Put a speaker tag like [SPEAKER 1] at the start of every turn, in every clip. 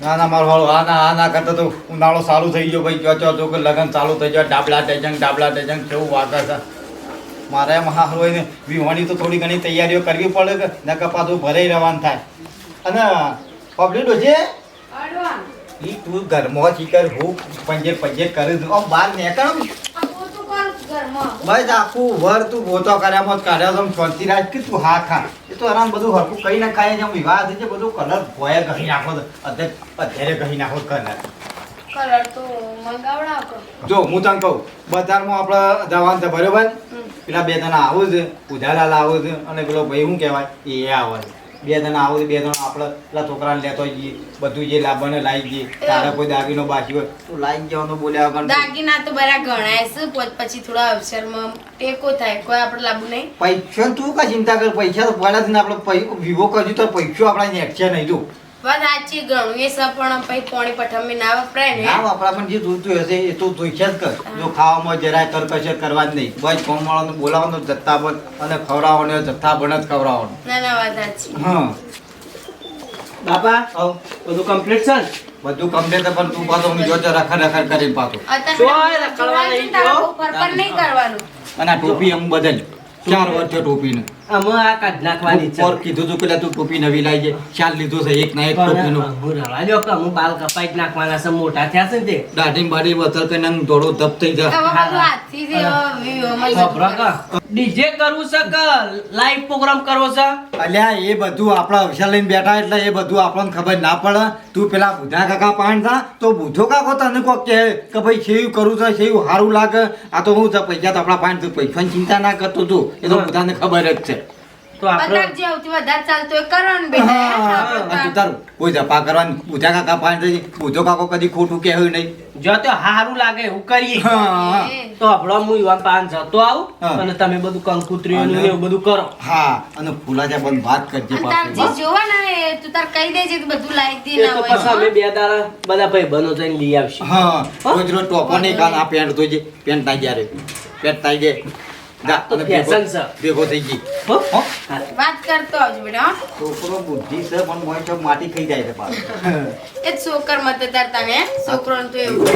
[SPEAKER 1] ના ના મારો વાળો આ ના આ ના કરતા તો ઉનાળો ચાલુ થઈ ગયો ભાઈ ચોચો તો કે લગન ચાલુ થઈ ગયો ડાબલા ટેજંગ ડાબલા ટેજંગ કેવું વાગે છે મારે એમ મહા હોય ને વિહોણી તો થોડી ઘણી તૈયારીઓ કરવી પડે કે નકર પાછું ભરાઈ રહેવાનું થાય. અને પબ્લિક છે
[SPEAKER 2] એ
[SPEAKER 1] ઈ તું ઘરમાં ચીકર હું પંજે પંજે કરી દઉં આમ બહાર નીકળ
[SPEAKER 2] કર
[SPEAKER 1] બસ આખું વર તું ગોતો કર્યામાં જ કાઢ્યો તો શાંતિ રાખ કે તું હા ખા. એ તો આરામ બધું હરખું કહી ના ખાય જેમ વિવાહ થઈ છે બધું કલર ભોય કહી નાખો અત્યારે અત્યારે કહી નાખો કલર
[SPEAKER 2] કલર તો મંગાવડાવ
[SPEAKER 1] જો હું તને કહું બજારમાં આપણે જવાનું છે બરોબર? પેલા બે જણા આવું છે ઉધારા લાવું છે અને પેલો ભાઈ શું કહેવાય? એ આવે છે. બે જણા આવું બે જણા આપણે પેલા છોકરાને લેતો જઈએ. બધું જે લાવવાને લાવી જઈએ. તારે કોઈ દાગીનો બાકી હોય તો લાવી જવાનો બોલ્યા વગર
[SPEAKER 2] દાગીના તો બરા ગણાય છે પછી પછી થોડા અવસરમાં ટેકો થાય કોઈ આપણે લાવવું નહીં.
[SPEAKER 1] પૈસા તું કા ચિંતા કર? પૈસા તો પડ્યા જ ને આપણે વિવો કરજો તો પૈસો આપણા નેટ છે નહીં જો
[SPEAKER 2] સાચી ગણું. એ સપણ પણ પછી પોણી પઠમે ના વપરાય ને
[SPEAKER 1] ના વપરા પણ જે જોઈતું હશે એ તો જોઈશે જ કર. જો ખાવામાં જરાય તરકશે કરવા જ નહીં. બસ કોમવાળાને બોલાવવાનું જથ્થાબંધ અને ખવડાવવાનું જથ્થાબંધ જ ખવડાવવાનું.
[SPEAKER 2] ના ના વાત સાચી.
[SPEAKER 1] હા.
[SPEAKER 3] બાપા?
[SPEAKER 1] આવ.
[SPEAKER 3] બધું કમ્પ્લીટ છે
[SPEAKER 1] બધું કમ્પ્લીટ પણ તું પાછો હું જોજો રખડ રખડ કરીને પાછો.
[SPEAKER 2] અત્યારે
[SPEAKER 3] જોય રખડવા નહીં ગયો.
[SPEAKER 2] ઉપર નહીં કરવાનું.
[SPEAKER 1] અને આ ટોપી અમુક બદલ. ચાર વર્ષ છે ટોપીને.
[SPEAKER 3] અમે આ કાઢ નાખવાની છે.
[SPEAKER 1] કીધું તું કે તું ટોપી નવી લાવી ચાલ લીધું છે એક ના એક
[SPEAKER 3] ટોપી
[SPEAKER 1] ટોપીનું.
[SPEAKER 3] હું રવા કે હું બાલ કપાઈ જ નાખવાના છે મોટા થયા છે ને તે.
[SPEAKER 1] દાઢી બાઢી વતર કે નંગ દોડો ધપ થઈ
[SPEAKER 2] જ.
[SPEAKER 3] ડીજે કરવું છે કે લાઈવ પ્રોગ્રામ કરવો છે?
[SPEAKER 1] અલ્યા એ બધું આપણા અવસર લઈને બેઠા એટલે એ બધું આપણને ખબર ના પડે. તું પેલા બુધા કાકા પાણ થા તો બુધો કાકો તને કોક કહે કે ભાઈ સેવું કરું છે સેવું સારું લાગે. આ તો હું પૈસા તો આપણા પાણ તું પૈસાની ચિંતા ના કરતો તું. એ તો બધાને ખબર જ છે.
[SPEAKER 3] તો આપણે
[SPEAKER 2] જે સૌથી વધારે ચાલતું હોય કરવાનું
[SPEAKER 1] હા,
[SPEAKER 2] બેટા
[SPEAKER 1] તું તારું કોઈ જપા કરવાનું બુધા કાકા પાણ થઈ કાકો કદી ખોટું કહેવું નહીં.
[SPEAKER 3] જો તો સારું લાગે એવું કરીએ. તો આપણો હું યુવાન પાન જતો આવું અને તમે બધું કંકુત્રીઓનું એવું બધું કરો.
[SPEAKER 1] હા અને ફૂલાજા બંધ વાત કરજે પાછું.
[SPEAKER 2] જોવા ને તું તાર કહી દેજે બધું લાવી દે ના હોય.
[SPEAKER 3] પછી અમે બે દાડા બધા ભાઈ બનો જઈને લઈ આવશે.
[SPEAKER 1] હા રોજ રોજ ટોપો નહીં કાન આ પેન્ટ તો પેન્ટ તાઈ ગયા પેન્ટ તાઈ ગયા જા,
[SPEAKER 3] તો
[SPEAKER 1] અને
[SPEAKER 3] છે.
[SPEAKER 1] ભેગો થઈ ગઈ.
[SPEAKER 3] હો?
[SPEAKER 1] હો?
[SPEAKER 3] હા.
[SPEAKER 2] વાત કરતો આવજો બેટા
[SPEAKER 1] છોકરો બુદ્ધિ છે પણ મોય તો માટી ખાઈ જાય છે પાછો.
[SPEAKER 2] એ છોકર મત તાર તને છોકરો તો એવું.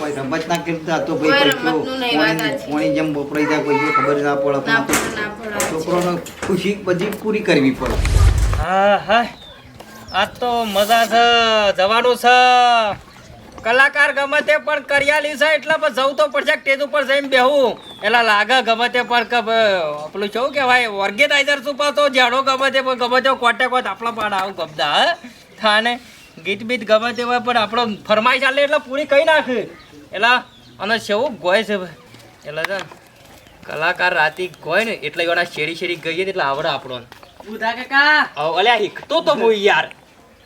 [SPEAKER 1] કોઈ રમત ના કરતા તો ભાઈ
[SPEAKER 2] રમતનું નહીં, વાત
[SPEAKER 1] કોણી જેમ વપરાઈ જાય કોઈ ખબર ના પડે
[SPEAKER 2] ના પડે ના પડે
[SPEAKER 1] છોકરોને ખુશી બધી પૂરી કરવી પડે.
[SPEAKER 4] હા હા. આ તો મજા છે જવાનું છે. કલાકાર ગમે તે પણ કર્યા લીધા એટલે પણ જવું તો પડશે સ્ટેજ ઉપર જઈને બેહું. એટલે લાગે ગમે તે પણ કે આપણું પેલું શું કહેવાય ઓર્ગેનાઇઝર શું તો જાણો ગમે તે પણ ગમે તે કોટે કોટ આપણા પણ આવું ગમતા હે? થાને? ગીત બીત ગમે તે હોય પણ આપણો ફરમાઈ ચાલે એટલે પૂરી કહી નાખે. એટલે અને કેવું ગોય છે ભાઈ. એટલે છે કલાકાર રાતી ગોય ને એટલે એના શેરી શેરી ગઈએ એટલે આવડે આપણો
[SPEAKER 3] બુધા કાકા.
[SPEAKER 4] અલ્યા હિકતો તો હું યાર.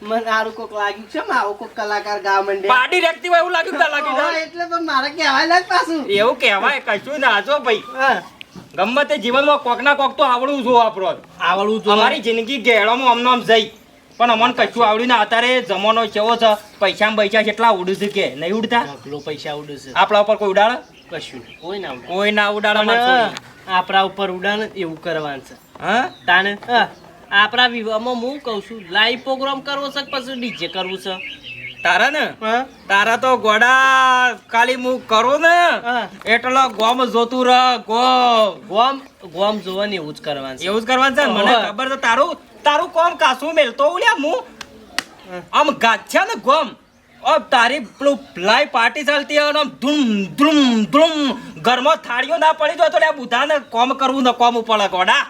[SPEAKER 3] મને સારું કોક લાગ્યું. છે આવો કોક કલાકાર ગાવા મંડે?
[SPEAKER 4] પાડી રેખતી હોય એવું લાગ્યું તા લાગી
[SPEAKER 3] હા, એટલે પણ મારે કહેવાય લાગ પાછું.
[SPEAKER 4] એવું કહેવાય કશું ના. જો ભાઈ. ગમે તે જીવનમાં કોક ના કોક તો આવડવું જો આપણો.
[SPEAKER 3] આવડવું જો.
[SPEAKER 4] અમારી જિંદગી ગેળામાં અમને આમ જઈ. પણ અમને કશું આવડ્યું ના. અત્યારે જમાનો કેવો છે પૈસા પૈસા કેટલા ઉડશે છે કે? નહીં ઉડતા?
[SPEAKER 3] પૈસા ઉડે છે
[SPEAKER 4] આપણા ઉપર કોઈ ઉડાડે?
[SPEAKER 3] કશું કોઈ ના
[SPEAKER 4] કોઈ ના ઉડાડે
[SPEAKER 3] આપણા ઉપર ઉડાડે એવું કરવાનું છે.
[SPEAKER 4] હા?
[SPEAKER 3] તાને હા, આપણા વિવાહમાં હું કહું છું લાઈવ પ્રોગ્રામ કરવો છે પછી ડીજે કરવું છે?
[SPEAKER 4] તારા ને?
[SPEAKER 3] હા.
[SPEAKER 4] તારા તો ગોડા કાલી હું કરું ને એટલો ગોમ જોતું રહ ગોમ
[SPEAKER 3] ગોમ ગોમ જોવાની એવું જ કરવાનું
[SPEAKER 4] એવું જ કરવાનું છે? મને ખબર છે તારું તારું કોમ કાસું મેલતો ઉલ્યા હું. આમ ગાચ્યા ને ગોમ. ઓ તારી પેલું લાઈ પાર્ટી ચાલતી હોય આમ ધૂમ ધૂમ ધૂમ. ઘરમાં થાળીઓ ના પડી જાય તો લે બુધાને કોમ કરવું ને કોમ ઉપર ગોડા.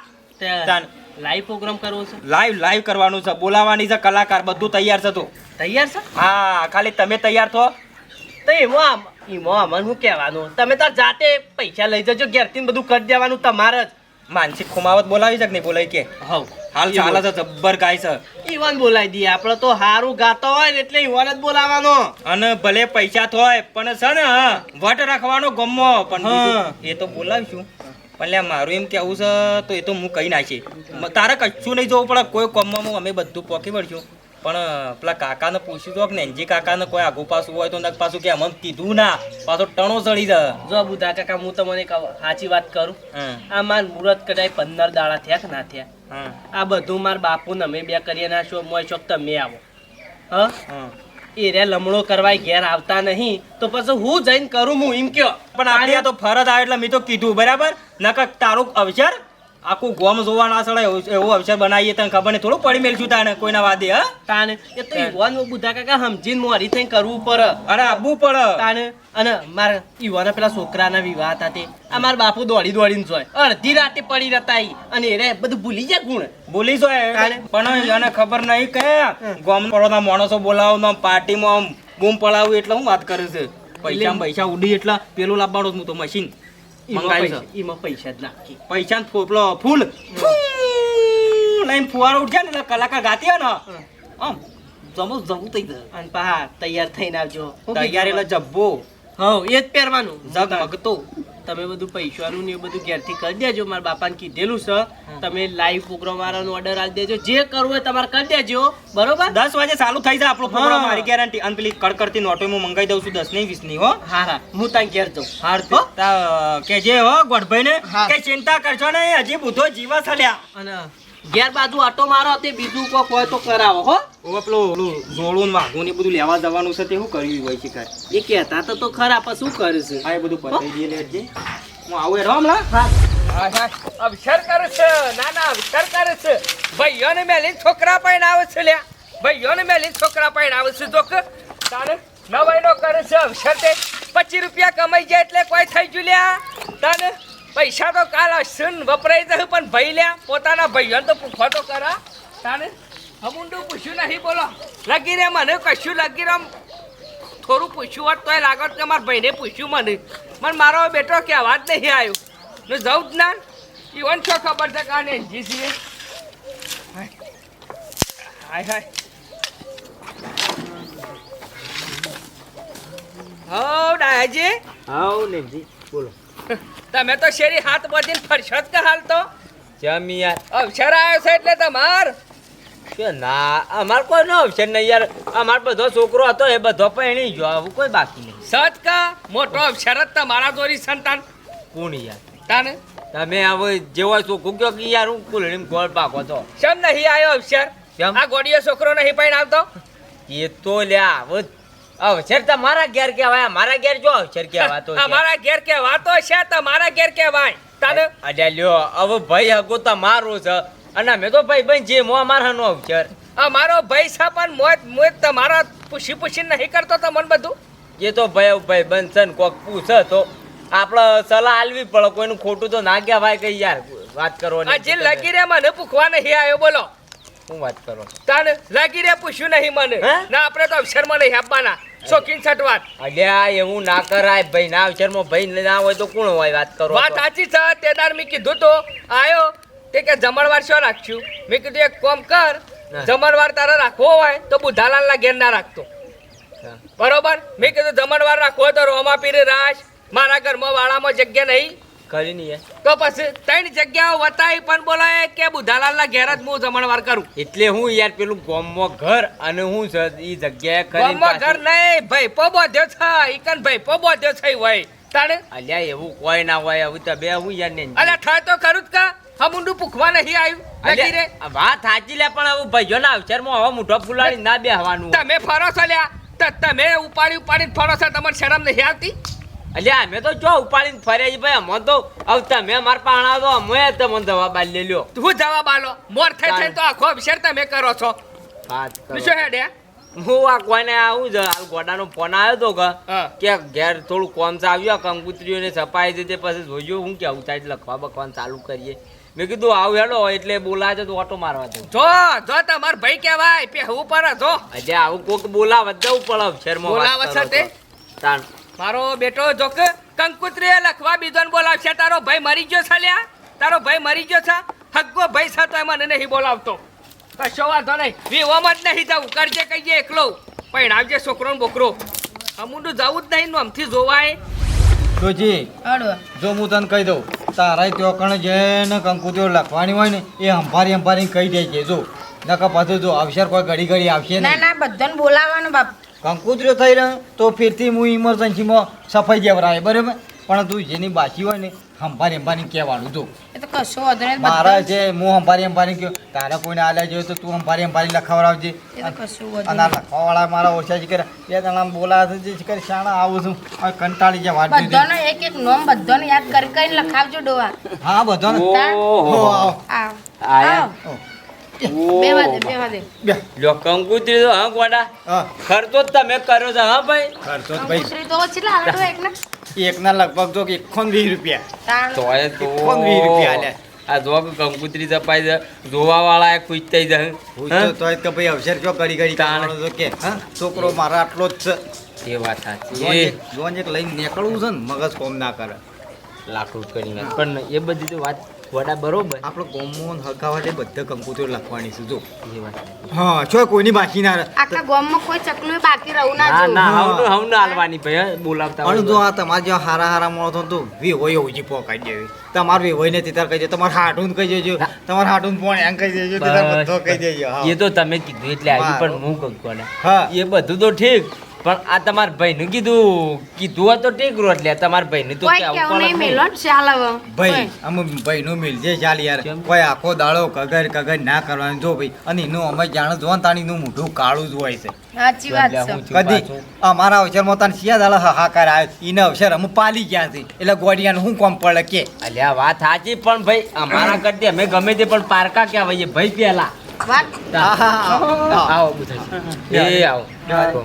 [SPEAKER 3] લાઈવ પ્રોગ્રામ કરવો છે?
[SPEAKER 4] લાઈવ લાઈવ કરવાનું છે. બોલાવાની છે કલાકાર. બધું તૈયાર છે તો.
[SPEAKER 3] તૈયાર છે?
[SPEAKER 4] હા ખાલી તમે તૈયાર થો.
[SPEAKER 3] તો એમાં એમાં અમને શું કહેવાનું? તમે તાર જાતે પૈસા લઈ જજો ઘેરથી બધું કરી દેવાનું તમારે જ.
[SPEAKER 4] માનસિક ખુમાવત બોલાવી શકે નહીં? બોલાવી કે?
[SPEAKER 3] હવ.
[SPEAKER 4] હાલ ચાલે છે જબ્બર ગાય છે.
[SPEAKER 3] ઈવાન બોલાવી દઈએ. આપણે તો સારું ગાતો હોય ને એટલે ઈવાન જ બોલાવાનો
[SPEAKER 4] અને ભલે પૈસા થોય પણ છે ને વટ રાખવાનો ગમો. પણ એ તો બોલાવીશું. પણ લ્યા મારું એમ કેવું છે તો એ તો હું કહી નાખી. તારે કશું નહીં જોવું પડે કોઈ કોમમાં અમે બધું પોકી પડશું પણ પેલા કાકાને પૂછ્યું તો કે નેનજી કાકાને કોઈ આગુ પાછું હોય તો નક પાછું કે અમને કીધું ના. પાછો ટણો ચડી જાય.
[SPEAKER 3] જો બુધા કાકા હું તમને સાચી વાત કરું. આ માર મુહૂર્ત કદાચ પંદર દાડા થયા કે ના થયા? આ બધું મારા બાપુ ને અમે બે કરીએ ના છો મોય શોખ તમે આવો. હ. એ રે લમણો કરવા ઘેર આવતા નહીં. તો પછી હું જઈને કરું, હું એમ કયો.
[SPEAKER 4] પણ આપણે તો ફરજ આવે એટલે મેં તો કીધું, બરાબર? નકર તારું અવસર આખું ગોમ જોવા ના સડાય એવું અવસર બનાવીએ તને ખબર નહીં થોડું પડી મેલશું તાને કોઈના વાદે હા?
[SPEAKER 3] તાને એ તો યુવાન બુધા કાકા સમજીને મોરી થઈને કરવું પડે.
[SPEAKER 4] અરે આવવું પડે.
[SPEAKER 3] તાને અને મારા યુવાના પેલા છોકરાના વિવાહ હતા તે. આ મારા બાપુ દોડી દોડીને જોય. અડધી રાતે પડી રહેતા. અને એ રે બધું ભૂલી જાય ગુણ.
[SPEAKER 4] ભૂલી જો પણ એને ખબર નહીં કે ગોમ પડોના માણસો બોલાવો પાર્ટીમાં આમ બૂમ પડાવું એટલે હું વાત કરું છું. પૈસા પૈસા ઉડી એટલે પેલું લાવવાનું હું તો મશીન
[SPEAKER 3] ઈમાં
[SPEAKER 4] મંગાવ્યું
[SPEAKER 3] પૈસા- જ નાખી.
[SPEAKER 4] પૈસા પેલો ફૂલ. લઈને ફુવારો ઉઠ્યા ને કલાકાર ગાતી ને આમ જમો જવું થઈ જાય.
[SPEAKER 3] અને પા તૈયાર થઈને આવજો.
[SPEAKER 4] તૈયાર એટલે જબ્બો.
[SPEAKER 3] હા એ જ પહેરવાનું.
[SPEAKER 4] ઝગમગતો
[SPEAKER 3] તમે બધું પૈસાનું ને એ બધું ઘેરથી કરી દેજો. મારા બાપાને કીધેલું છે. તમે લાઈવ પ્રોગ્રામ વાળાનો ઓર્ડર આપી દેજો. જે કરવું હોય તમારે કરી દેજો. બરોબર?
[SPEAKER 4] દસ વાગે ચાલુ થઈ જાય આપણો. પ્રોગ્રામ મારી ગેરંટી અને પેલી કડકડતી નોટો હું મંગાઈ દઉં છું દસની વીસની હો.
[SPEAKER 3] હા હા. હું ત્યાં ઘેર જાઉં.
[SPEAKER 4] હાર
[SPEAKER 3] તો
[SPEAKER 4] કે જે હો ગોઠભાઈ ને કે ચિંતા કરશો ને હજી બુધો જીવા સડ્યા
[SPEAKER 3] અને ઘેર બાજુ આટો મારો તે બીજું કોક હોય તો કરાવો હો.
[SPEAKER 4] ઓ પેલો ને વાઘું ને બધું લેવા જવાનું છે તે શું કર્યું હોય છે કાંઈ?
[SPEAKER 3] એ કહેતા તો તો ખરા પણ શું કરે છે
[SPEAKER 4] આ બધું પતાવી દઈએ લેટજે હું આવું એ રામલા
[SPEAKER 5] અવસર કરે છે. ના ના અવસર કરે છે. ભાઈઓને મેલી છોકરા પણ આવે છે લ્યા. ભાઈઓને મેલી છોકરા પણ આવે છે જો તારે તારે નવાઈનો કરે છે અવસર તે પચીસ રૂપિયા કમાઈ જાય એટલે કોઈ થઈ ગયું લ્યા. તાને પૈસા તો કાલ સુન વપરાય જશે પણ ભાઈ લ્યા, પોતાના ભાઈઓને તો પૂછો તો કરા તાને હમુંડું પૂછ્યું નહીં, બોલો. લગી રે મને, કશું લગી રે થોડું પૂછ્યું હોત તોય લાગત કે મારા ભાઈને પૂછ્યું મને. મને મારો બેટો કહેવા જ નહીં આવ્યો. ને જવું જ ના. ઈવન છો ખબર છે કાને જી છીએ હાય હાય. હો ડાયાજી.
[SPEAKER 6] હાઉ નેમજી બોલો.
[SPEAKER 5] તમે તો શેરી હાથ બધીને ફરશત કે હાલ તો?
[SPEAKER 6] જમ યાર
[SPEAKER 5] અવસર આવ્યો છે એટલે તમાર?
[SPEAKER 6] કે ના અમાર કોઈ નો અવસર નહીં યાર. અમાર બધો છોકરો હતો એ બધો પહેણી ગયો આવું કોઈ બાકી નહીં.
[SPEAKER 5] સચ કા? મોટો અવસર જ તમારા દોરી સંતાન.
[SPEAKER 6] કોણ યાર?
[SPEAKER 5] તાને?
[SPEAKER 6] તમે આવો જેવો છોકરો કયો કે યાર હું કુલડીમ ગોળ પાકો તો.
[SPEAKER 5] કેમ નહીં આવ્યો અવસર? આ ગોડીયો છોકરો નહીં પણ આવતો
[SPEAKER 6] એ તો લ્યા હવે અવસર તમારા ઘેર કહેવાય મારા ઘેર જો અવસર કહેવાતો છે.
[SPEAKER 5] અમારા ઘેર કહેવાતો છે તમારા ઘેર કહેવાય તાને?
[SPEAKER 6] અલ્યા લ્યો હવે ભાઈ હગો તમારો છે. અને મેં તો ભાઈ ભાઈ જે મો અમારા નો અવસર
[SPEAKER 5] મારો ભાઈ છે પણ મોજ મોજ તમારા પૂછી પૂછી નહીં કરતો તમને બધું?
[SPEAKER 6] એ તો ભાઈ ભાઈ બનશે કોક પૂછે તો આપણે સલાહ આલવી પડે કોઈનું ખોટું તો ના કહેવાય કે યાર વાત કરો
[SPEAKER 5] જે લગી રે મને પૂછવા નહીં આવ્યો બોલો.
[SPEAKER 6] શું વાત કરો
[SPEAKER 5] તાને લાગી રે પૂછ્યું નહીં મને? ના આપણે તો અવસરમાં નહીં આપવાના. શોખીન છટવાત
[SPEAKER 6] અલ્યા એવું ના કરાય. ભાઈ ના અવસરમાં ભાઈ ના હોય તો કોણ હોય વાત કરો
[SPEAKER 5] વાત સાચી છે તેદાર મેં કીધું તો. આયો તે કે જમણવાર શું રાખ્યું મેં કીધું એક કોમ કર જમણવાર તારે રાખવો હોય તો બુધાલાલના ઘેર ના રાખતો. બરોબર? મેં કીધું જમણવાર રાખવો તો રોમા પીરે રાશ મારા ઘરમાં વાળામાં જગ્યા નહીં.
[SPEAKER 6] ખરી નહીં
[SPEAKER 5] તો પછી ત્રણ જગ્યાઓ વતાવી પણ બોલાય કે બુધાલાલના ઘેર જ હું જમણવાર કરું?
[SPEAKER 6] એટલે હું યાર પેલું ગોમમાં ઘર અને હું ઈ જગ્યાએ
[SPEAKER 5] કરી ઘર નહીં ભાઈ પોબો બોધ્યો છે ઈકન ભઈપો બોધ્યો છે ભાઈ તાણે?
[SPEAKER 6] અલ્યા એવું કોઈ ના હોય હવે તો બે હું યાર ને
[SPEAKER 5] અલ્યા થાય તો ખરું જ કા. હમુંડું પૂખવા નહીં આવ્યું
[SPEAKER 6] વાત સાચી લે પણ હવે ભાઈઓના અવસરમાં હવે મોઢો ફુલાડી ના બેહવાનું.
[SPEAKER 5] તમે ફરો છો લ્યા. તમે ઉપાડી ઉપાડી ફરો છો તમારે શરમ નહીં આવતી?
[SPEAKER 6] અલ્યા અમે તો જો ઉપાડીને ફર્યા છીએ ભાઈ અમે તો હવે તમે મારા પાણા તો અમે તમને જવાબ આલી લ્યો.
[SPEAKER 5] તું જવાબ આલો. મોર થઈ થઈ તો આખો અવસર તમે કરો છો.
[SPEAKER 6] વાત કરો.
[SPEAKER 5] શું હેડે?
[SPEAKER 6] હું આ કોઈને આવું છે હાલ ગોડાનો ફોન આવ્યો તો કે ઘેર થોડું કોમ આવ્યો કંકુત્રીઓને સફાઈ છે તે પછી જોયું હું કેવું થાય એટલે લખવા બખવાનું ચાલુ કરીએ. મેં કીધું આવું હેડો એટલે બોલાવે તો ઓટો મારવા દઉં
[SPEAKER 5] જો જો તમાર ભાઈ કહેવાય પેહવું પર જો.
[SPEAKER 6] અજે આવું કોક બોલાવે જવું પડે બોલાવ
[SPEAKER 5] બોલાવે છે તે?
[SPEAKER 6] તાણ.
[SPEAKER 5] મારો બેટો જોક કંકુત્રીએ લખવા બીજોને બોલાવશે. તારો ભાઈ મરી ગયો છે લ્યા. તારો ભાઈ મરી ગયો છે. હગ્ગો ભાઈ છે તોય મને નહીં બોલાવતો. કશો વાંધો નહીં. વિવામાં જ નહીં જવું કરજે કહીએ એકલો. પૈણાવજે છોકરો ને બોકરો. અમુંડું જવું જ નહીં આમથી જોવાય.
[SPEAKER 1] જોજી જો હું તને કહી દઉં તારાય ત્યાં કણે જેને કંકુતીઓ લખવાની હોય ને એ હંભારી હંભારી કહી દેજે જો. નકા પાછું જો અવસર કોઈ ઘડી ઘડી આવશે
[SPEAKER 2] ના ના બધાને બોલાવવાનું બાપ.
[SPEAKER 1] કંકુતરીઓ થઈ રહ્યો તો ફેરથી હું ઇમરજન્સીમાં સફાઈ જવરાય બરાબર? પણ તું જેની બાકી હોય ને હંભારી અંબાની કહેવાનું તું.
[SPEAKER 2] એ તો કશો નહીં
[SPEAKER 1] મારા છે હું હંભારી અંબાની કહ્યું તારે કોઈને આલ્યા જોઈએ તો તું હંભારી અંબાની લખાવડાવજે. અને લખાવાળા મારા ઓછા છે કરે. બે જણા બોલાવે છે જે કરે શાણા આવું છું. હવે કંટાળી જાય
[SPEAKER 2] બધાનો એક એક નોમ બધાને યાદ કરી કરીને લખાવજો ડોવા
[SPEAKER 1] હા બધો ને
[SPEAKER 6] ઓહો.
[SPEAKER 1] આવ.
[SPEAKER 6] આયા.
[SPEAKER 2] બેવા દે બેવા દે
[SPEAKER 6] લ્યો કંકુતરી તો હા ગોડા? ખર્ચો જ તમે કર્યો છે હા ભાઈ?
[SPEAKER 1] ખર્ચો ભાઈ.
[SPEAKER 2] કંકુતરી તો તો
[SPEAKER 1] લગભગ જો એકસો ને વીસ રૂપિયા.
[SPEAKER 2] તાણ.
[SPEAKER 6] તોય તો
[SPEAKER 1] એકસો ને વીસ રૂપિયા આલ્યા.
[SPEAKER 6] આ જો કે કંકુતરી જપાઈ છે જોવા વાળા ખુશ થઈ જાય
[SPEAKER 1] કે ભાઈ અવસર કયો કરી કરી
[SPEAKER 6] તાણ.
[SPEAKER 1] તો કે હા? છોકરો મારો આટલો જ છે.
[SPEAKER 6] એ વાત સાચી.
[SPEAKER 1] જોન એક લઈને નીકળવું છે ને મગજ કોમ ના કરે.
[SPEAKER 6] લાકડું કરી નાખ. પણ એ બધી તો વાત વડા બરોબર.
[SPEAKER 1] આપણે ગોમો ને હકાવાટે બધા કંકુતરીઓ લખવાની છે જો. હા છો કોઈની બાકી ના
[SPEAKER 2] આખા ગોમમાં કોઈ ચકલું બાકી રહું ના
[SPEAKER 6] ના
[SPEAKER 2] જોવું
[SPEAKER 6] ના
[SPEAKER 1] હા.
[SPEAKER 6] હવનું હવનું હાલવાની ભાઈ બોલાવતા
[SPEAKER 1] પણ જો આ તમારે જો હારા હારા માણસો તો વી હોય ઉજી પોકાઈ દેવી. તમાર વી હોય ને તીતાર કહી દે તમારે હાટું કહી દેજો. તમારે હાટું પણ એમ કહી દેજો તીતાર બધો કહી દેજો
[SPEAKER 6] એ તો તમે કીધું એટલે આવી પણ હું કહું
[SPEAKER 1] હા.
[SPEAKER 6] એ બધું તો ઠીક. પણ આ તમારા ભાઈનું કીધું કીધું હોય તો ઠીક રોટ લે તમારા ભાઈને તો
[SPEAKER 2] કોઈ કેવું નહીં. મેલો ને ચાલ હવે
[SPEAKER 1] ભાઈ અમે ભાઈ નું મિલ જે ચાલ યાર. કોઈ આખો દાડો કગર કગર ના કરવાનું. જો ભાઈ અને એનું અમે જાણ જો ને તાણી નું મોઢું કાળું જ હોય છે.
[SPEAKER 2] સાચી વાત
[SPEAKER 6] એટલે
[SPEAKER 2] છે
[SPEAKER 1] કદી. અમારા અવસરમાં તાન શિયા દાડા હાહાકાર આવ્યો. ઈને અવસર અમે પાલી ગયા છે. એટલે ગોડિયાને શું કોમ પડે કે?
[SPEAKER 6] અલ્યા વાત સાચી પણ ભાઈ અમારા કરતી અમે ગમે તે પણ પારકા કહેવાય ભાઈ પેલા
[SPEAKER 2] વાત.
[SPEAKER 6] આવો આવો.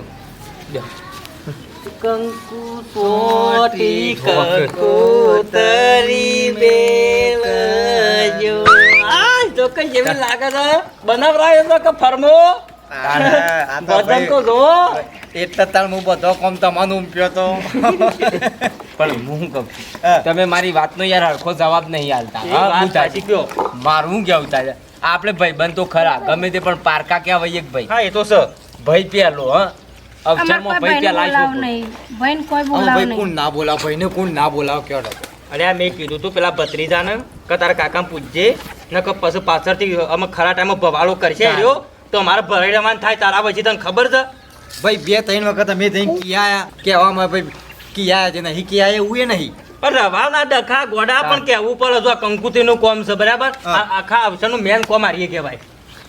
[SPEAKER 6] કંકુ સોટી કંકુ તરી બેલજો આ જો કઈ જેવી લાગે છે? બનાવરાયો તો કે ફરમો?
[SPEAKER 1] તારે તો ભાઈ-
[SPEAKER 6] જો.
[SPEAKER 1] એટલે તાર હું બધો કોમ તમારું ઉમપ્યો તો.
[SPEAKER 6] પણ હું કહું તમે મારી વાતનો યાર હરખો જવાબ નહીં હાલતા કયો. મારું શું કેવું થાય આપણે ભાઈ બન તો ખરા ગમે તે પણ પારકા કહેવાય એક ભાઈ?
[SPEAKER 4] હા એ તો સર
[SPEAKER 6] ભાઈ પેલો હા. અવસરમાં ભાઈ
[SPEAKER 2] ભાઈને
[SPEAKER 6] પેલા
[SPEAKER 2] નહીં. ભાઈને કોઈ બોલાવ નહીં.
[SPEAKER 1] કોણ ના બોલાવ ભાઈને કોણ ના બોલાવ કયો
[SPEAKER 4] અરે આ મેં કીધું તું પેલા ભત્રીજાને કે તારા કાકા પૂછજે ને કે પછી પાછળથી અમે ખરા ટાઈમે ભવાળો કરશે. રહ્યો તો મારે ભરેડામાં થાય તારા પછી તને ખબર છે
[SPEAKER 1] ભાઈ બે ત્રણ વખત અમે જઈને કિયા કહેવામાં ભાઈ કિયા જે નહીં કિયા એવું એ નહીં
[SPEAKER 4] પણ રવાના ડખા ગોડા પણ કેવું પડે જો આ કંકુત્રીનું કોમ છે બરાબર
[SPEAKER 1] આખા
[SPEAKER 4] આ આખા અવસરનું મેન કોમ હારીએ કહેવાય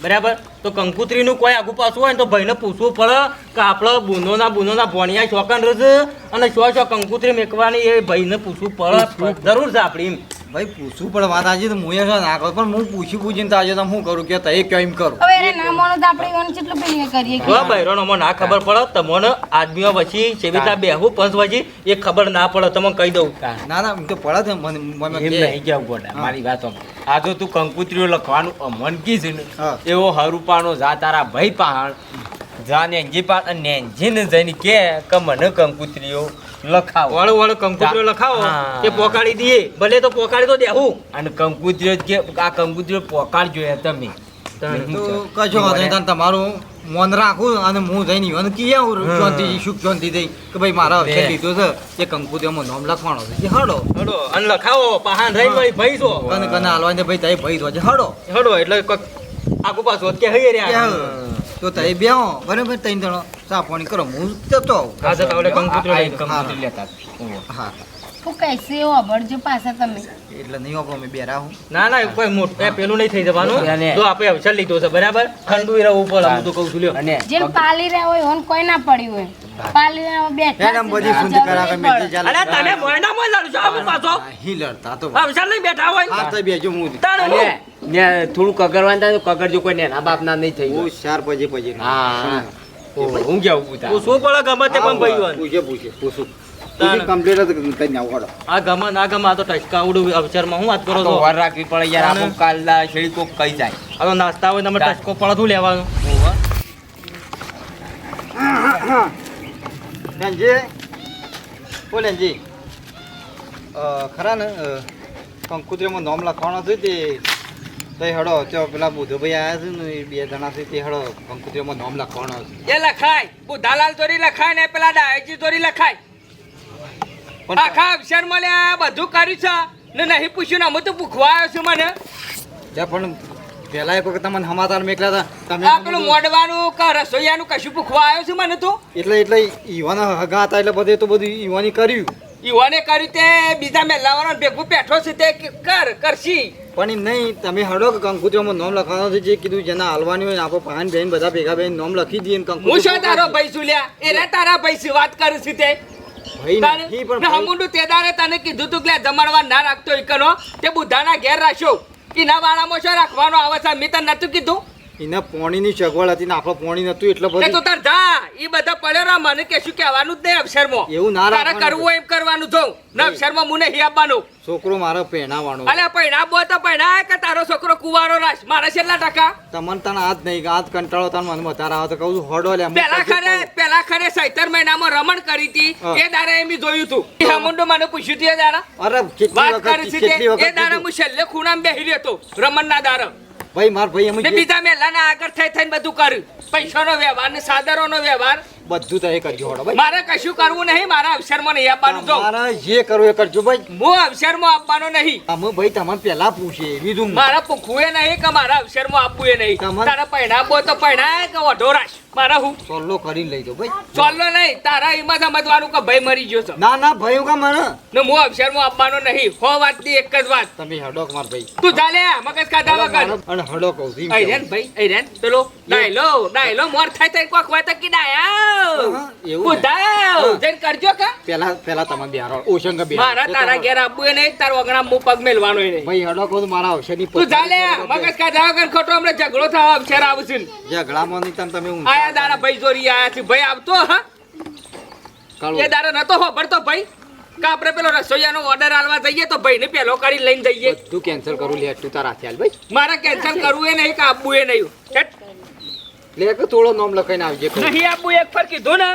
[SPEAKER 4] બરાબર તો કંકુત્રીનું કોઈ આગુ પાછું હોય ને તો ભાઈને પૂછવું પડે કે આપણે બુનોના બુનોના ભોણિયા શોખન રહેશે? અને શો શો કંકુત્રી મેકવાની એ ભાઈને પૂછવું પડે. જરૂર છે આપણી એમ.
[SPEAKER 1] ભાઈ પૂછવું પણ વાત આજે તો હું એ ના કરું પણ હું પૂછી પૂછીને તો આજે તો હું કરું કે તઈ કેમ એમ કરું.
[SPEAKER 2] હવે એને ના માનો તો આપણે એને કેટલું પેલી કરીએ કે
[SPEAKER 4] ભાઈ બૈરોનો મને ના ખબર પડે. તમને આદમીઓ પછી સેવિતા બેહું પંચ પછી એ ખબર ના પડે. તમને કહી દઉં.
[SPEAKER 1] ના ના તો પડે છે મને મને
[SPEAKER 6] એમ
[SPEAKER 1] કે.
[SPEAKER 6] નહીં કેવું
[SPEAKER 1] પડે
[SPEAKER 6] મારી વાત. આ જો તું કંકુત્રીઓ લખવાનું મન કી છે ને એવો હરુપાનો જા તારા ભાઈ પહાણ. જા નેંજી પાડ અને નેંજીને જઈને કે કે મને કંકુત્રીઓ લખાવો.
[SPEAKER 4] વાળો વાળો કંકુતરીઓ લખાવો. કે પોકાડી દઈએ. ભલે તો પોકાડી તો દેવું
[SPEAKER 6] અને કંકુત્રીઓ કે આ કંકુત્રીઓ પોકાડજો એ તમે.
[SPEAKER 1] તો કશો વાંધો તમારું મન રાખું અને હું જઈને ઈવન કિયા હું. શાંતિ સુખ શાંતિ દઈ કે ભાઈ મારા અવસર લીધો છે એ કંકુતિયામાં નામ લખવાનો છે. હડો.
[SPEAKER 4] હડો અને લખાવો પહાન રહી વળી ભાઈ છો.
[SPEAKER 1] કને કને હાલવાને ભાઈ તારી ભાઈ છે. હડો.
[SPEAKER 4] હડો એટલે આગુ પાછું કે હૈયે રે આ.
[SPEAKER 1] ક્યાં? તો તઈ બેહો. બરાબર તઈ દણો ચા પાણી કરો. હું જતો આવું.
[SPEAKER 4] હા, જતા ઓલે
[SPEAKER 6] આ
[SPEAKER 4] લઈ.
[SPEAKER 6] કંકુત્રી લેતા
[SPEAKER 1] હા.
[SPEAKER 2] હું કહેશે એવો પાછા તમે.
[SPEAKER 1] એટલે નહીં વાપરો મેં બેરા હું.
[SPEAKER 4] ના ના કોઈ મોટું પેલું નહીં થઈ જવાનું. જો આપણે અવસર લીધો છે બરાબર? ઠંડુ રહેવું પડે હું. તો કહું છું લ્યો.
[SPEAKER 6] અને
[SPEAKER 2] પાલી રહ્યા હોય કોઈ ના પડ્યું હોય.
[SPEAKER 6] થોડું કગરવાનું કગરજો કોઈ નેના બાપના નહીં થઈ
[SPEAKER 1] ચાર પછી પછી
[SPEAKER 6] હા હું. કેવું પૂછા
[SPEAKER 4] પૂછવું પડે ગમે તે પણ ભાઈ
[SPEAKER 1] પૂછે પૂછે પૂછું.
[SPEAKER 4] તાણ.
[SPEAKER 1] કમ્પ્લીટ જ કરી આવું હડો
[SPEAKER 4] આ ગમે ના ગમે આ તો ટચકા આવડું અવસરમાં હું વાત કરો
[SPEAKER 6] તો
[SPEAKER 4] છો
[SPEAKER 6] વાર રાખવી પડે યાર
[SPEAKER 4] તાને.
[SPEAKER 6] આપણું કાલના છેડી કઈ જાય.
[SPEAKER 4] નાસ્તા હોય તમે ટચકો પડે શું લેવાનું?
[SPEAKER 1] લેનજી ઓ લેનજી ખરા ને કંકુત્રીમાં નામ લખવાનો છે તે તે હડો તો પેલા બુધુભાઈ આવ્યા છે ને બે જણા છે તે હડો કંકુત્રીમાં નામ લખવાનો છે
[SPEAKER 5] એ લખાય બુધાલાલ ચોરી લખાય ને પેલા ડાયજી ચોરી લખાય
[SPEAKER 1] પણ
[SPEAKER 5] આખા અક્ષર મળ્યા બધું કર્યું છે. ને નહીં પૂછ્યું ને અમે તો પૂછવા આવ્યો છું મને.
[SPEAKER 1] ત્યાં પણ પેલા એક વખત તમને સમાચાર મેકલા હતા. તમે
[SPEAKER 5] આ પેલું મોડવાનું કે રસોઈયાનું કશું પૂછવા આવ્યો છે મને તું?
[SPEAKER 1] એટલે એટલે ઈવાના હગા હતા એટલે બધે તો બધું ઈવાની કર્યું.
[SPEAKER 5] ઈવાને કર્યું તે બીજા મેલાવાનો ભેગું બેઠો છે તે કર કરશી.
[SPEAKER 1] પણ એમ નહીં તમે હડો કે કંકુત્રીમાં નોમ લખવાનું છે જે કીધું જેના હાલવાની હોય આપણે પાન બેન બધા ભેગા બેન નોમ લખી દઈએ ને
[SPEAKER 5] હું શું તારો ભાઈ છું લ્યા? એને તારા ભાઈ વાત કરું છું તે.
[SPEAKER 1] ભાઈ નહીં પણ
[SPEAKER 5] હમુંડું તે દાડે તને કીધું તું કે જમાડવા ના રાખતો એકનો તે બુધાના ઘેર રાખ્યો. એના વાળામાં શું રાખવાનો આવે છે? મેં તને નતું કીધું.
[SPEAKER 1] એને પોણીની સગવડ હતી ને આપણે પોણી નતું એટલે
[SPEAKER 5] બધું તો તાર જા એ બધા પડ્યો મને કશું કહેવાનું જ નહીં અક્ષરમાં
[SPEAKER 1] એવું ના
[SPEAKER 5] તારે કરવું એમ કરવાનું જો. ને અક્ષરમાં મુને હી
[SPEAKER 1] છોકરો મારો પહેણાવાનો.
[SPEAKER 5] અલે પહેણા બો તો પહેણા કે તારો છોકરો કુવારો રાખ મારા છેલ્લા ટકા.
[SPEAKER 1] તમને તને આજ નહીં આજ કંટાળો તને મને વધારે આવે તો કહું છું હડો લે
[SPEAKER 5] પેલા ખરે. પેલા ખરે સૈતર મહિનામાં રમણ કરી હતી. એ દારે એમ જોયું તું. હમુંડો મને પૂછ્યું તું એ દાડા.
[SPEAKER 1] અરે કેટલી વખત કેટલી વખત
[SPEAKER 5] એ
[SPEAKER 1] દારા.
[SPEAKER 5] હું છેલ્લે ખૂણામાં બેહી રહ્યો હતો રમણના દાડા.
[SPEAKER 1] ભાઈ માર ભાઈ એમ
[SPEAKER 5] બીજા મેલાના આગળ થઈ થઈને બધું કર્યું પૈસાનો વ્યવહાર ને સાદરોનો વ્યવહાર.
[SPEAKER 1] બધું તો એ કરજો હડો ભાઈ.
[SPEAKER 5] મારે કશું કરવું નહીં મારા અવસરમાં નહીં આપવાનું જો
[SPEAKER 1] મારા જે કરવું એ કરજો ભાઈ.
[SPEAKER 5] હું અવસરમાં આપવાનો નહીં.
[SPEAKER 1] અમે ભાઈ તમને પહેલા પૂછીએ લીધું
[SPEAKER 5] મારા પૂછવું એ નહીં કે મારા અવસરમાં આપવું એ નહીં. તારા પૈણા આપવો તો પૈણા કે વઢો રાખ મારા હું?
[SPEAKER 1] ચોલ્લો કરીને લઈ દો ભાઈ.
[SPEAKER 5] ચોલ્લો નહીં તારા એમાં સમજવાનું કે ભાઈ મરી ગયો છે.
[SPEAKER 1] ના ના ભાઈ હું કામ મને?
[SPEAKER 5] ને હું અવસરમાં આપવાનો નહીં. હો વાતની એક જ વાત.
[SPEAKER 1] તમે હડો માર ભાઈ.
[SPEAKER 5] તું ચાલે મગજ ખાધા વગર
[SPEAKER 1] અને હડો કહું છું કહેવું.
[SPEAKER 5] ભાઈ અઈરેન પેલો ડાયલો ડાયલો મોર થાય થાય કોક હોય તો કી ડાયો
[SPEAKER 1] હા, ને.
[SPEAKER 5] બુધાયો જઈને કરજો કે.
[SPEAKER 1] પેલા પેલા તમે બિહારો ઓશંગ બિહારો.
[SPEAKER 5] મારા તારા ઘેર આપવું એ તાર વગણા મુ પગ મેલવાનો ય
[SPEAKER 1] ભાઈ હડો કહું છું, મારા અવસરની
[SPEAKER 5] તું ચાલે મગજ ખાધા વગર ખોટો હમણાં ઝઘડો થવા અક્ષર આવશે ને.
[SPEAKER 1] ઝઘડામાં નહીં તમે તમે
[SPEAKER 5] આયા દાડા ભાઈ જોરી આયા છે ભાઈ આવતો હા. એ નતો હોભળતો ભાઈ. કે આપણે પેલો રસોઈયાનો ઓર્ડર આલવા જઈએ તો ભાઈને પેલો કરી લઈને જઈએ.
[SPEAKER 1] તું કેન્સલ કરું લે તું તારા ખ્યાલ હાલ ભાઈ.
[SPEAKER 5] મારે કેન્સલ કરવું એ નહીં કે આપવું એ નહીં.
[SPEAKER 1] લે કે થોડો નામ લખાઈને આવજે.
[SPEAKER 5] નહીં આપવું એક ફર કીધું ને.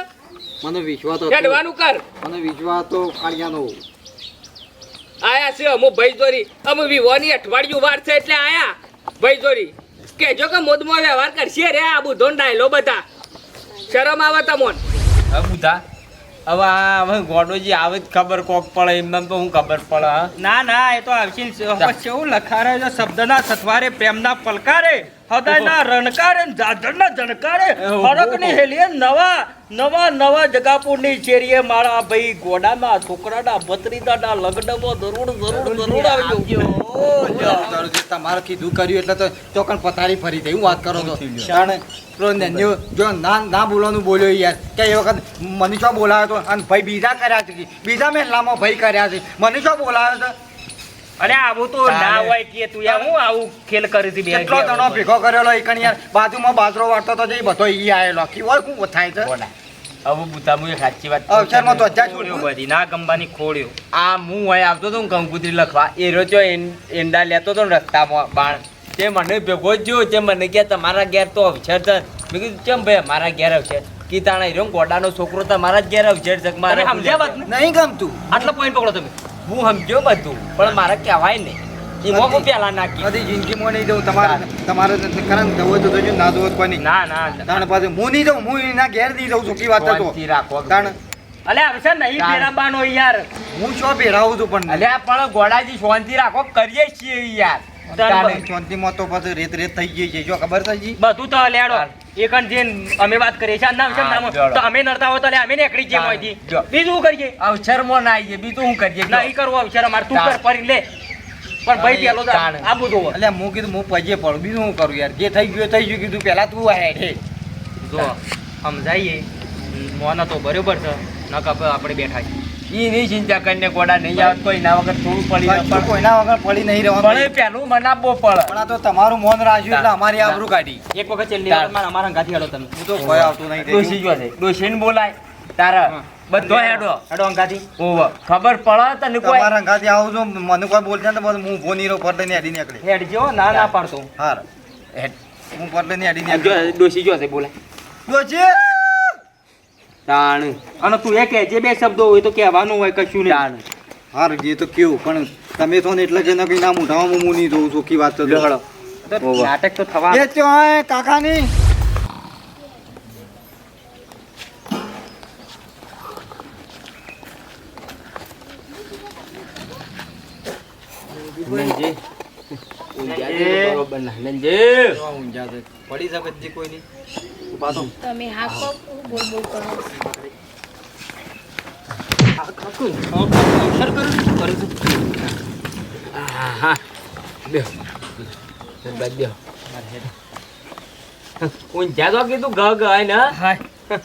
[SPEAKER 1] મને વિશ્વાસ હતો.
[SPEAKER 5] હેડવાનું કર.
[SPEAKER 1] મને વિશ્વાસ તો કાળિયાનો.
[SPEAKER 5] આયા છે અમુ ભાઈ જોરી અમુ વિવાની અઠવાડિયું વાર છે એટલે આયા. ભાઈ જોરી કેજો કે મોદમો વ્યવહાર કરશે રે આ બુધો ડાયલો બધા. શરમ આવે તમોન?
[SPEAKER 6] હવે બુધા હવે હવે ગોડોજી આવે જ ખબર કોક પડે એમને તો હું ખબર પડે
[SPEAKER 4] ના ના એ તો આવશે કેવું લખારે શબ્દના સથવારે પ્રેમના પલકારે હૃદયના રણકારે જાજરના જણકારે ફરકની હેલીએ નવા નવા નવા જગાપુરની ચેરીએ મારા ભાઈ ગોડાના છોકરાના ભત્રીદાના લગ્નમાં જરૂર જરૂર જરૂર આવજો
[SPEAKER 1] તમારે કીધું કર્યું એટલે તો ચોકન પથારી ફરી થઈ હું વાત કરો તો. જો ના ના બોલવાનું બોલ્યો યાર કે એ વખત મનીષા બોલાવ્યો હતો અને ભાઈ બીજા કર્યા છે બીજા મહેલામાં ભાઈ કર્યા છે. મનીષો બોલાવ્યો તો
[SPEAKER 4] અરે આવું તો ના હોય કે તું યાર હું આવું ખેલ કરી હતી બે
[SPEAKER 1] કેટલો તણો ભેગો કરેલો એક યાર. બાજુમાં બાજરો વાળતો તો જઈ બધો ઈ આયેલો. કી હોય શું થાય છે?
[SPEAKER 6] હવે બુતામુ એ સાચી વાત કહું
[SPEAKER 1] અવસરમાં તો અજા
[SPEAKER 4] છોડ્યો બધી ના ગંબાની ખોડ્યો
[SPEAKER 6] આ હું હોય આવતો તો કંકુતરી લખવા. એ રોજ એંડા લેતો તો ને રસ્તામાં બાણ. તે મને ભેગો જ જોયો તે મને કે તમારા ઘેર તો અવસર છે. મેં કીધું કેમ ભાઈ મારા ઘેર અવસર કી તાણા હીરો ગોડાનો છોકરો તમારા જ ઘેર અવસર છે. મારે
[SPEAKER 4] સમજ્યા વાત
[SPEAKER 1] નહીં ગમતું.
[SPEAKER 4] આટલો પોઈન્ટ પકડો તમે.
[SPEAKER 6] હું સમજ્યો બધું પણ મારે કહેવાય નહીં. એમાં હું પેલા નાખી.
[SPEAKER 1] બધી જિંદગીમાં નહીં જવું તમારે તમારે કારણ જવું તો જજો ના જવું કોઈ
[SPEAKER 4] ના ના.
[SPEAKER 1] તાણ પાસે હું નહીં જાઉં હું એના ઘેર નહીં જાઉં વાત તો.
[SPEAKER 6] રાખો
[SPEAKER 1] તાણ
[SPEAKER 4] અલે આવશે નહીં ફેરાબાનો યાર.
[SPEAKER 1] હું શું ભેરાવું છું પણ
[SPEAKER 6] અલ્યા પણ ગોડાજી શાંતિ રાખો કરીએ છીએ યાર.
[SPEAKER 1] શાંતિમાં તો પછી રેત રેત થઈ ગઈ છે. જો ખબર છે જી
[SPEAKER 4] બધું તો લેડો એકન જે અમે વાત કરીએ છીએ નામ છે નામ. તો અમે નડતા હોય તો લે અમે નીકળી જઈએ
[SPEAKER 6] ચાલો,
[SPEAKER 4] બીજું શું કરીએ?
[SPEAKER 6] અવસરમાં ના આવીએ બીજું હું કરીએ?
[SPEAKER 4] ના ઈ કરવું અવસર અમારે તું કર ફરી લે. પણ ભાઈ પેલો તો આ બધું
[SPEAKER 1] એટલે હું કીધું હું પજે પડું. બીજું શું કરું યાર? જે થઈ ગયું થઈ ગયું કીધું પેલા તું આયા હે
[SPEAKER 4] જો સમજાઈએ. મોનો તો બરોબર છે. ન કપ આપણે બેઠા છીએ.
[SPEAKER 6] ઈ નહીં ચિંતા કરીને ગોડા નહીં આવત કોઈ ના વગર થોડું પડી.
[SPEAKER 1] પાછું કોઈના વગર પડી નહીં
[SPEAKER 6] પણ
[SPEAKER 1] રહેવાનું.
[SPEAKER 6] એ પહેલું મનાવવો પડે
[SPEAKER 1] પણ આ તો તમારું મોન રાખ્યું એટલે અમારી આબરૂ કાઢી.
[SPEAKER 4] એક વખત છેલ્લી
[SPEAKER 6] ચાલ.
[SPEAKER 4] અમારા ગાથી હેડો તમે.
[SPEAKER 1] હું તો કોઈ આવતું નહીં
[SPEAKER 6] ડોસી જો છે ડોશીને બોલાય. તારા બધો હેડો.
[SPEAKER 4] હેડો અંગાથી.
[SPEAKER 6] ઓવ ખબર પડે તને કોઈ?
[SPEAKER 1] તમારા અંગાથી આવું છું મને કોઈ બોલશે ને તો હું રહું પર લઈને હેડી નીકળે.
[SPEAKER 4] હેડજો ના ના પાડતો.
[SPEAKER 1] હાર.
[SPEAKER 6] હેડ.
[SPEAKER 1] હું પર લઈને હેડી નીકળે.
[SPEAKER 6] ડોશી જો છે બોલાય.
[SPEAKER 1] ડોશી!
[SPEAKER 6] તાણ.
[SPEAKER 4] અને તું એ કે જે બે શબ્દો હોય તો કહેવાનું હોય કશું નહીં.
[SPEAKER 6] તાણ.
[SPEAKER 1] હાર જે તો કેવું પણ તમે તો ને એટલે કે ના કઈ ના મોઢામાં હું નહીં જોઉં ચોખ્ખી વાત તો
[SPEAKER 6] લ્યો
[SPEAKER 4] નાટક તો થવા
[SPEAKER 1] એ ચોય કાકાની.
[SPEAKER 6] છે
[SPEAKER 1] છે. પડી શકે કોઈ નહીં તો
[SPEAKER 2] તમે હાકો બોલ બોલ કરો.
[SPEAKER 6] હા તો કીધું ગ ગ ને
[SPEAKER 5] હા?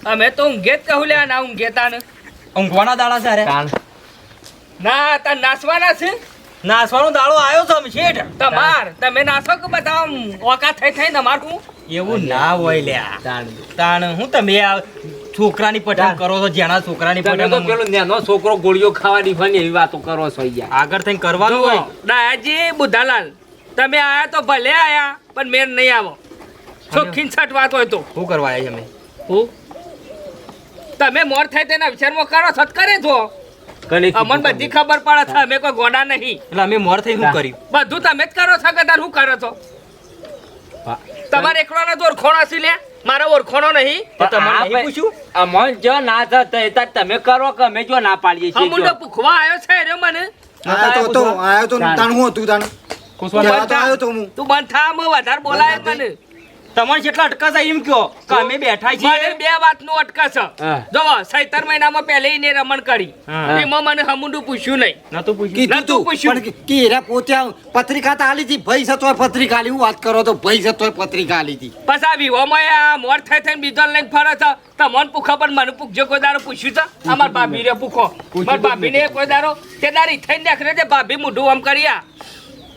[SPEAKER 5] અમે તો ઊંઘે જ કહું લ્યા ના ઊંઘે તાને
[SPEAKER 4] ઊંઘવાના દાડા છે અરે.
[SPEAKER 5] ના તા નાસવાના છે.
[SPEAKER 4] નાસવાનો દાડો આવ્યો છે શેઠ.
[SPEAKER 5] તમાર તમે નાસો કે બધા આમ ઓકા થઈ થઈ તમાર હું?
[SPEAKER 4] એવું ના હોય લ્યા.
[SPEAKER 6] તાણ
[SPEAKER 4] તાણ હું તમે આ છોકરાની પઠાણ કરો છો જેના છોકરાની
[SPEAKER 6] તમે તો પેલો નેનો છોકરો ગોળીઓ ખાવાની હોય એવી વાતો કરો છો અહીંયા.
[SPEAKER 4] આગળ થઈને કરવાનું હોય?
[SPEAKER 5] દાયાજી બુધાલાલ તમે આયા તો ભલે આયા પણ મેર નહીં આવો. ચોખ્ખીન છટ વાત હોય તો.
[SPEAKER 4] શું કરવા આવ્યા છે અમે?
[SPEAKER 5] હું? તમે મોર થાય તેના વિચારમાં કરો છો તો કરે છો અમને બધી ખબર પડે છે અમે કોઈ ગોડા નહીં.
[SPEAKER 4] એટલે અમે મોર થઈ હું કર્યું?
[SPEAKER 5] બધું તમે જ કરો છો કદાચ હું કરો છો. તમારે એકલાનો તો ઓળખોણો છે લે મારો ઓળખોણો નહીં.
[SPEAKER 4] તો તમને નહીં પૂછ્યું?
[SPEAKER 6] અમન જો ના થતા એ તાર તમે કરો કે અમે જો ના પાડીએ છીએ જો.
[SPEAKER 5] પૂખવા આવ્યો છે રે મને.
[SPEAKER 1] આયો તો તો આયો તો
[SPEAKER 6] તાણ.
[SPEAKER 1] હું હતું તાણ. કુસવા તો આયો તો હું.
[SPEAKER 5] તું બંધ થા વધારે બોલાય મને.
[SPEAKER 4] તમારે જેટલા અટકા છે એમ કયો કે અમે બેઠા છીએ.
[SPEAKER 5] બે વાતનું અટકાશ.
[SPEAKER 6] હા.
[SPEAKER 5] જો સૈતર મહિનામાં પહેલે ઈને રમણ કરી. એમાં મને હમુંડું પૂછ્યું નહીં.
[SPEAKER 4] નતું પૂછ્યું.
[SPEAKER 5] નતું પૂછ્યું.
[SPEAKER 1] કે એરા પોતે પત્રિકા તો આલી હતી ભાઈ સતો પત્રિકા આલી. હું વાત કરો તો ભાઈ સતો પત્રિકા આલી હતી.
[SPEAKER 5] પછી આ વિહોમાં આ મોર થઈ થઈને બીજો લઈને ફરે છે. તમને પૂખા પણ મને પૂછજો કોઈ દારો પૂછ્યું છે અમાર ભાભી રે પૂખો. માર ભાભી ને કોઈ દારો તે દારી થઈને દેખરે તે ભાભી મોઢું આમ કર્યા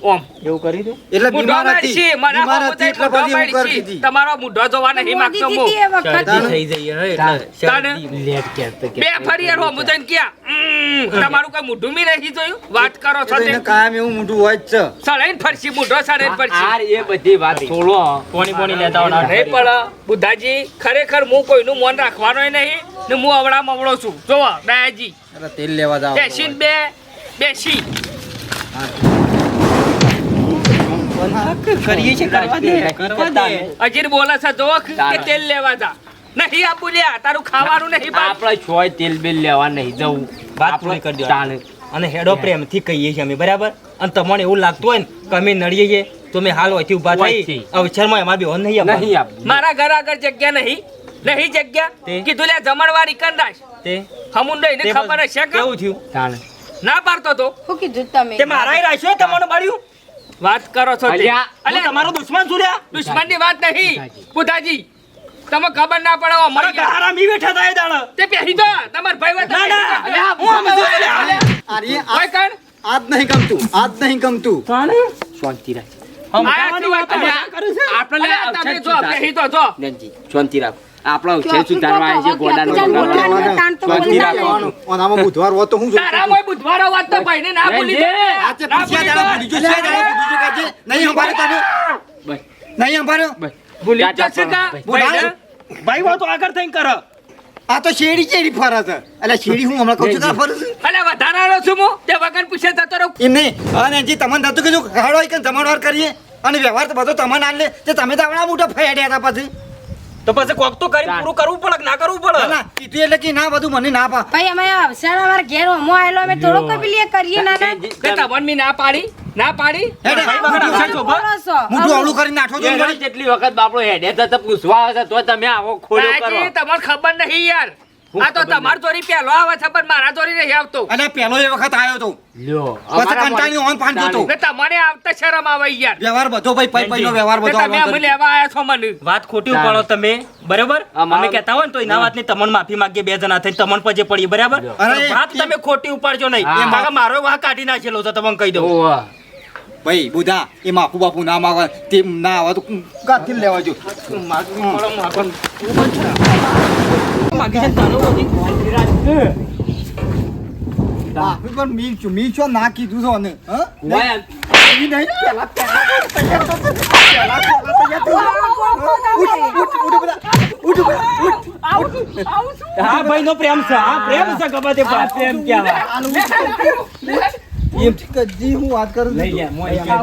[SPEAKER 5] ઓમ.
[SPEAKER 4] એવું કરી દઉં?
[SPEAKER 1] એટલે
[SPEAKER 5] મુઢો
[SPEAKER 1] બીમાર હતી. બીમાર હતી એટલે બધી હું
[SPEAKER 5] મારશી.
[SPEAKER 1] કરતી
[SPEAKER 5] તમારો મુઢો જોવા નહીં માંગતો મો.
[SPEAKER 4] શરદી થઈ જઈ હે એટલે શરદી
[SPEAKER 6] લેટ કે
[SPEAKER 5] બે ફરી યાર હમું થઈને ક્યાં? તમારું કોઈ મુઢું મી રહી જોયું? વાત કરો છો
[SPEAKER 1] તે. કાયમ એવું મુઢું હોય જ છે.
[SPEAKER 5] સળાઈને ફરશી મુઢો સળાઈને ફરસી
[SPEAKER 6] આર એ બધી વાત છોડો
[SPEAKER 4] પોણી પોણી લેતા હોય
[SPEAKER 5] અરે પણ બુદ્ધાજી ખરેખર હું કોઈનું મન રાખવાનો નહીં ને હું અવળા મવળો છું. જોવા દયાજી
[SPEAKER 1] અરે તેલ લેવા જાવ
[SPEAKER 5] બેસીને બે બેસી.
[SPEAKER 4] કરીએ છીએ કરવા દે. કરવા દે.
[SPEAKER 5] અજીર બોલે છે જો કે તેલ લેવા જા. નહીં આ બોલ્યા તારું ખાવાનું નહીં
[SPEAKER 6] આપણે છોય તેલ બેલ લેવા નહીં જવું.
[SPEAKER 4] વાત પૂરી કરી દો
[SPEAKER 6] તાણે.
[SPEAKER 4] અને હેડો પ્રેમથી કહીએ છીએ અમે બરાબર? અને તમને એવું લાગતું હોય ને કે અમે નડીએ છીએ તો મેં હાલ હોયથી ઊભા થઈ અવસરમાં એમાં બેહો નહીં
[SPEAKER 6] નહીં આપ
[SPEAKER 5] મારા ઘર આગળ જગ્યા નહીં. નહીં જગ્યા? કીધું લે જમણવાર ઈકન રાખ
[SPEAKER 4] તે.
[SPEAKER 5] હમુંડો એને ખબર હશે
[SPEAKER 4] કેવું થયું?
[SPEAKER 5] ના પાડતો તો.
[SPEAKER 2] શું કીધું તમે?
[SPEAKER 4] તે મારાય રાખ્યો તમને બાળ્યું?
[SPEAKER 5] વાત કરો છો તે.
[SPEAKER 6] અલ્યા,
[SPEAKER 4] અલે
[SPEAKER 5] અલ્યા,
[SPEAKER 4] તમારો દુશ્મન શું રહ્યા
[SPEAKER 5] દુશ્મનની વાત નહીં. પુતાજી. તમે ખબર ના પડે
[SPEAKER 4] મારા
[SPEAKER 5] અમારા
[SPEAKER 4] ગહારા મી બેઠા થાય દાડા.
[SPEAKER 5] તે પહેરી દો તમાર ભાઈ વાત તો
[SPEAKER 4] ના, ના,
[SPEAKER 5] પહેરી
[SPEAKER 4] હું આમ જોઈ લે.
[SPEAKER 1] અરે
[SPEAKER 5] આ કણ?
[SPEAKER 1] આજ નહીં ગમતું આજ નહીં ગમતું.
[SPEAKER 6] શાંતિ રાખ
[SPEAKER 4] હમણાંની વાત તો કરું છે.
[SPEAKER 6] આપણે
[SPEAKER 5] તમે જો પહેરી દો જો.
[SPEAKER 6] નંજી શાંતિ રાખ. આપણો ઉછેર સુધારવા છે ગોડાનો
[SPEAKER 2] ચાલ,
[SPEAKER 6] ગોડાનો.
[SPEAKER 2] તાણ તો બોલી ના
[SPEAKER 1] રાખવાનું. અને આમાં બુધવાર હોત તો હું જોઉં
[SPEAKER 5] તારા મોય બુધવારો વાત તો ભાઈને ના બોલી દે.
[SPEAKER 1] આજે પૂછ્યા દાડા
[SPEAKER 5] દે.
[SPEAKER 1] છે દાડા ગયો કાજે. નહીં અમારે તને? નહીં
[SPEAKER 6] અમારે
[SPEAKER 5] બોલી જ
[SPEAKER 6] ટાટા
[SPEAKER 5] કા?
[SPEAKER 4] ભાઈ વાતો આગળ થઈને કર.
[SPEAKER 1] આ તો શેરી શેરી ફરે છે. એટલે શેરી હું હમણાં કહું છું તારે ફરું છું.
[SPEAKER 5] અલ્યા, વધારાનો છું હું. તે વગર પૂછે જતો રહું.
[SPEAKER 1] એમ નહીં. અને જે તમને થતું કીધું હાડો એક જમણવાર કરીએ. અને વ્યવહાર તો બધો તમને આલે તે તમે તો આવડા મોટા ફેડ્યા હતા પછી.
[SPEAKER 4] તો પછી કોક તો કરી પૂરું કરવું પડે ના કરવું પડે?
[SPEAKER 1] કીધું એટલે કે ના બધું મને ના પા
[SPEAKER 2] ભાઈ અમે અવસર વાર ઘેર અમો આયલો અમે થોડો કોઈ કરીએ ના ના
[SPEAKER 6] જે-
[SPEAKER 5] તે મી ના પાડી? ના પાડી?
[SPEAKER 1] હેડે, અવળું કરીને નાખો
[SPEAKER 6] જેટલી વખત બાપડો હેડે તો પૂછવા આવે તો તમે આવો ખોડો કરો.
[SPEAKER 5] તમને ખબર નહીં યાર. આ તો તમાર ચોરી પહેલો આવે છે પણ મારા ચોરી નહીં આવતો.
[SPEAKER 1] અને પહેલો એ વખત આવ્યો તો.
[SPEAKER 6] લ્યો
[SPEAKER 1] પછી ઓન.
[SPEAKER 5] ને તમારે આવતા શરમ આવે યાર.
[SPEAKER 1] વ્યવહાર બધો ભાઈ ભાઈ ભાઈનો વ્યવહાર બધો
[SPEAKER 5] તમે અમે લેવા આયા છો મને.
[SPEAKER 4] વાત ખોટી ઉપાડો તમે બરાબર? અમે કહેતા હોય ને તો એના વાતની તમને માફી માંગીએ બે જણા થઈ તમને પજે પડી બરાબર? વાત તમે ખોટી ઉપાડજો નહીં.
[SPEAKER 6] હા.
[SPEAKER 4] મારો વાહ કાઢી નાખેલો તો તમને કહી દઉં.
[SPEAKER 1] ભાઈ બુધા એ માફુ બાપુ ના માગવા તે ના આવે તો કાથી લેવા જો પણ મી છું મી છો ના કીધું છો ને હા ઈ નહીં પેલા પેલા તૈયાર તો પેલા પેલા તૈયાર થો. ઉઠ, ઉઠ, ઉઠ બધા. ઉઠ બધા, ઉઠ.
[SPEAKER 4] આ ભાઈનો પ્રેમ છે આ પ્રેમ છે ગમે પ્રેમ કહેવાય
[SPEAKER 1] એમ છે હું વાત કરું
[SPEAKER 4] લઈ લે મોય
[SPEAKER 1] ના,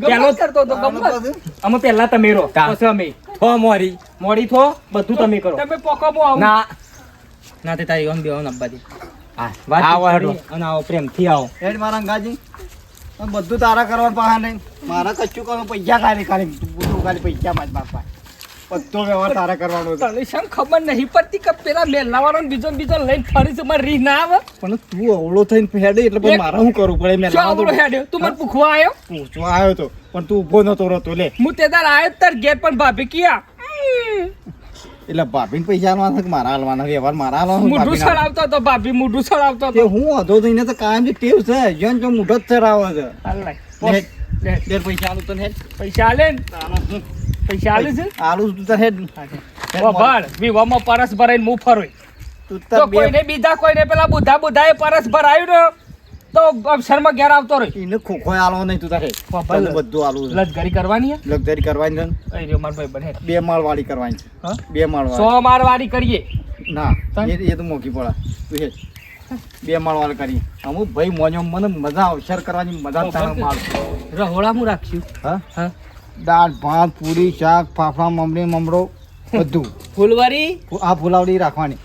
[SPEAKER 4] પેલો
[SPEAKER 1] આનું બધું.
[SPEAKER 4] અમે પહેલા તમે રહો.
[SPEAKER 6] કા.
[SPEAKER 4] પછી અમે. થો મોરી. મોડી થો બધું તમે કરો.
[SPEAKER 5] તમે પોકો મો આવું.
[SPEAKER 4] ના. ના તે તારી ઓન બેહો નબ્બાજી
[SPEAKER 6] હા, આવો હેડો.
[SPEAKER 4] અને આવો પ્રેમથી આવો.
[SPEAKER 1] હેડ મારા અંગાજી. બધું તારા કરવા પાહા નહીં. મારા કચ્ચું કરો પૈસા ખાલી ખાલી બધું ખાલી પૈસા માં જ બાપા બધો વ્યવહાર તારે કરવાનો છે.
[SPEAKER 5] તને શેમ ખબર નહીં? પડતી કે પેલા મેલાવાળો ને બીજો બીજો લઈને ફરી છે મારી રીહ ના આવે.
[SPEAKER 1] પણ તું અવળો થઈને ફેડે એટલે
[SPEAKER 5] પણ
[SPEAKER 1] મારે શું કરવું પડે? મેં તો
[SPEAKER 5] હેડ્યો તું મને પૂછવા આવ્યો?
[SPEAKER 1] પૂછવા આવ્યો તો. પણ તું ઊભો નતો રહેતો લે.
[SPEAKER 5] હું તે તાર આવ્યો તાર ઘેર પણ ભાભી કિયા?
[SPEAKER 1] એટલે ભાભીને પૈસા આલવાના કે મારા આલવાના? વ્યવહાર મારા આલવાનો
[SPEAKER 5] મૂઢું સળાવતો. હતો ભાભી મોઢું
[SPEAKER 1] સળાવતો
[SPEAKER 5] હતો.
[SPEAKER 1] હું હતો તો એને તો કાયમ ટેવ છે. જન જો મોઢો જ ચરાવે છે. પૈસા આલું તને.
[SPEAKER 5] પૈસા આલે ને. પૈસા આલે છે?
[SPEAKER 1] આલું તું તાર
[SPEAKER 5] વિવામાં પરસ ભરાઈને હું ફરોય
[SPEAKER 1] તું
[SPEAKER 5] તો
[SPEAKER 1] બે
[SPEAKER 5] કોઈને બીજા કોઈને પેલા બુધા બુધાએ પરસ ભરાયું ને તો અક્ષરમાં ઘેર આવતો રહ્યો
[SPEAKER 1] એને ખોખો આલવો નહીં તું તાર બધું આલું છે.
[SPEAKER 5] કરવાની હે?
[SPEAKER 1] કરવાની છે
[SPEAKER 5] ભાઈ બને.
[SPEAKER 1] બે માળ વાળી કરવાની છે.
[SPEAKER 5] હા?
[SPEAKER 1] બે માળ
[SPEAKER 5] સો
[SPEAKER 1] વાળી
[SPEAKER 5] કરીએ.
[SPEAKER 1] ના? એ તો મોંઘી પડે. તું હેડ. બે માળ વાળી કરી અમુક ભાઈ મોજો મને મજા અવસર કરવાની મજા તારા માળ.
[SPEAKER 5] રહોળા હું રાખ્યું
[SPEAKER 1] હા?
[SPEAKER 5] હા?
[SPEAKER 1] દાળ ભાત પૂરી શાક ફાફડા મમરી મમરો બધું.
[SPEAKER 5] ફૂલવારી?
[SPEAKER 1] આ ફૂલાવડી રાખવાની.